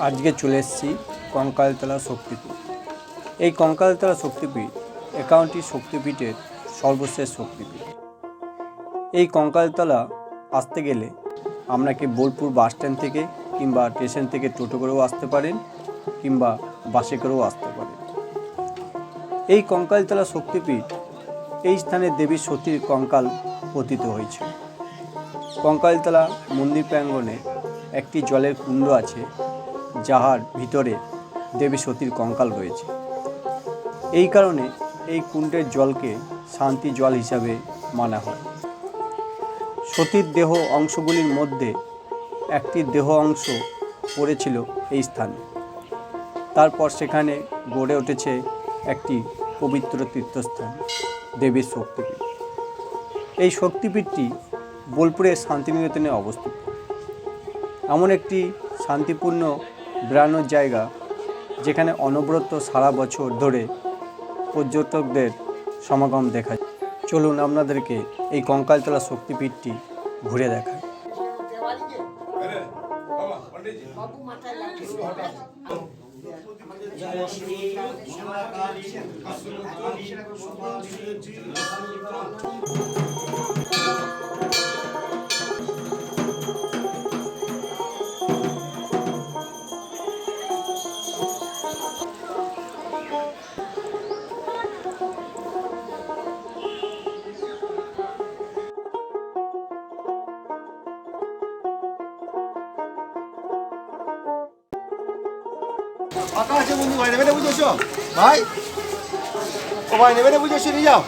আজকে চলে এসেছি কঙ্কালতলা শক্তিপীঠ। এই কঙ্কালতলা শক্তিপীঠ একাউন্টটি শক্তিপীঠের সর্বশেষ শক্তিপীঠ। এই কঙ্কালতলা আসতে গেলে আপনাকে বোলপুর বাস স্ট্যান্ড থেকে কিংবা স্টেশন থেকে টোটো করেও আসতে পারেন কিংবা বাসে করেও আসতে পারেন। এই কঙ্কালতলা শক্তিপীঠ এই স্থানে দেবী সতীর কঙ্কাল পতিত হয়েছে। কঙ্কালতলা মন্দির প্রাঙ্গণে একটি জলের কুণ্ড আছে। যাহার ভিতরে দেবী সতীর কঙ্কাল রয়েছে। এই কারণে এই কুণ্ডের জলকে শান্তি জল হিসাবে মানা হয়। সতীর দেহ অংশগুলির মধ্যে একটি দেহ অংশ পড়েছিল এই স্থানে। তারপর সেখানে গড়ে উঠেছে একটি পবিত্র তীর্থস্থান দেবীর শক্তিপীঠ। এই শক্তিপীঠটি বোলপুরের শান্তিনিকেতনে অবস্থিত। এমন একটি শান্তিপূর্ণ বেড়ানোর জায়গা যেখানে অনবরত সারা বছর ধরে পর্যটকদের সমাগম দেখা চলুন আপনাদেরকে এই কঙ্কালতলা শক্তিপীঠটি ঘুরে দেখায় ফাঁকা আছে বন্ধু ভাই নেবে না বুঝেছ? ভাই ও ভাই নেবে না নিয়ে যাও।